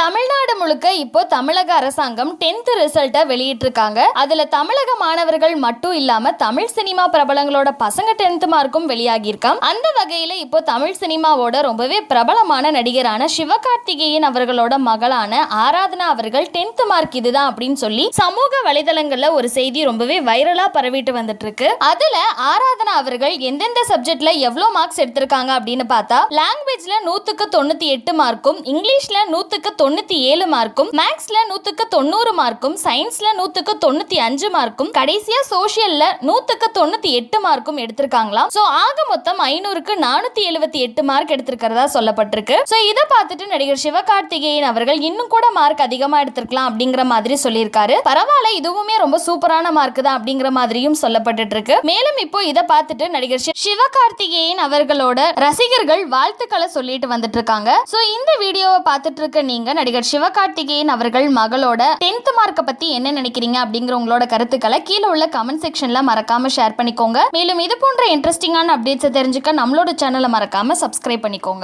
தமிழ்நாடு முழுக்க இப்போ தமிழக அரசாங்கம் டென்த் ரிசல்ட்டை வெளியிட்டிருக்காங்க. அதுல தமிழக மாணவர்கள் மட்டும் இல்லாம தமிழ் சினிமா பிரபலங்களோட பசங்க டென்த் மார்க்கும் வெளியாகியிருக்காம். அந்த வகையில இப்போ தமிழ் சினிமாவோட ரொம்பவே பிரபலமான நடிகரான சிவகார்த்திகேயன் அவர்களோட மகளான ஆராதனா அவர்கள் டென்த் மார்க் இதுதான் அப்படின்னு சொல்லி சமூக வலைதளங்கள்ல ஒரு செய்தி ரொம்பவே வைரலா பரவிட்டு வந்துட்டு இருக்கு அதுல ஆராதனா அவர்கள் எந்தெந்த சப்ஜெக்ட்ல எவ்வளவு மார்க்ஸ் எடுத்திருக்காங்க அப்படின்னு பார்த்தா லாங்குவேஜ்ல நூத்துக்கு தொண்ணூத்தி எட்டு மார்க்கும் இங்கிலீஷ்ல நூத்துக்கு தொண்ணூத்தி ஏழு மார்க்கும் மேக்ஸ்ல நூத்துக்கு தொண்ணூறு மார்க்கும் சயின்ஸ்ல நூத்துக்கு தொண்ணூத்தி அஞ்சு மார்க்கும் கடைசியா சோசியல்ல நூத்துக்கு தொண்ணூத்தி எட்டு மார்க்கும் எடுத்திருக்காங்களாம். சோ ஆக மொத்தம் ஐநூறுக்கு நானூத்தி எழுபத்தி எட்டு மார்க் எடுத்திருக்கிறதா சொல்லப்பட்டிருக்கு. சோ இதை பார்த்துட்டு நடிகர் சிவகார்த்திகேயன் அவர்கள் இன்னும் கூட மார்க் அதிகமா எடுத்திருக்கலாம் அப்படிங்கிற மாதிரி சொல்லியிருக்காரு. பரவாயில்ல இதுவுமே ரொம்ப சூப்பரான மார்க் தான் அப்படிங்கிற மாதிரியும் சொல்லப்பட்டு இருக்கு மேலும் இப்போ இதை பார்த்துட்டு நடிகர் சிவகார்த்திகேயன் அவர்களோட ரசிகர்கள் வாழ்த்துக்களை சொல்லிட்டு வந்துட்டு இருக்காங்க சோ இந்த வீடியோவை பார்த்துட்டு இருக்க நீங்க நடிகர் சிவகார்த்திகேயன் அவர்கள் மகளோட டென்த் மார்க்கை பத்தி என்ன நினைக்கிறீங்க அப்படிங்கிற உங்களோட கருத்துக்களை கீழே உள்ள கமெண்ட் செக்ஷன்ல மறக்காம ஷேர் பண்ணிக்கோங்க. மேலும் இது போன்ற இன்ட்ரெஸ்டிங்கான அப்டேட்ஸை தெரிஞ்சுக்க நம்மளோட சேனலை மறக்காம சப்ஸ்கிரைப் பண்ணிக்கோங்க.